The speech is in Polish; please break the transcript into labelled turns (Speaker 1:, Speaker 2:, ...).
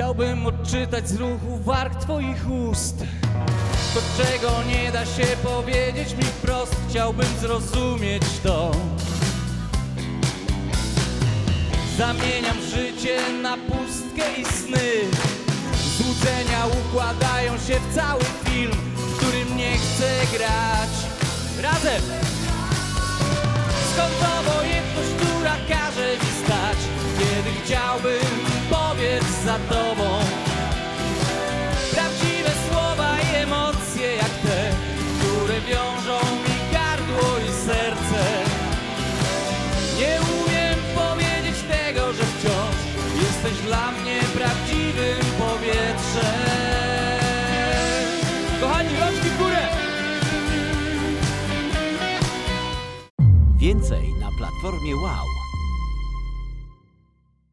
Speaker 1: Chciałbym odczytać z ruchu warg twoich ust. To czego nie da się powiedzieć mi wprost Chciałbym zrozumieć to. Zamieniam życie na pustkę i sny. Złudzenia układają się w cały film W którym nie chcę grać. Razem! Skąd obojętność, za tobą Prawdziwe słowa i emocje jak te Które wiążą mi gardło i serce Nie umiem powiedzieć tego, że wciąż Jesteś dla mnie prawdziwym powietrzem Kochani, rączki w górę!
Speaker 2: Więcej na platformie Wow.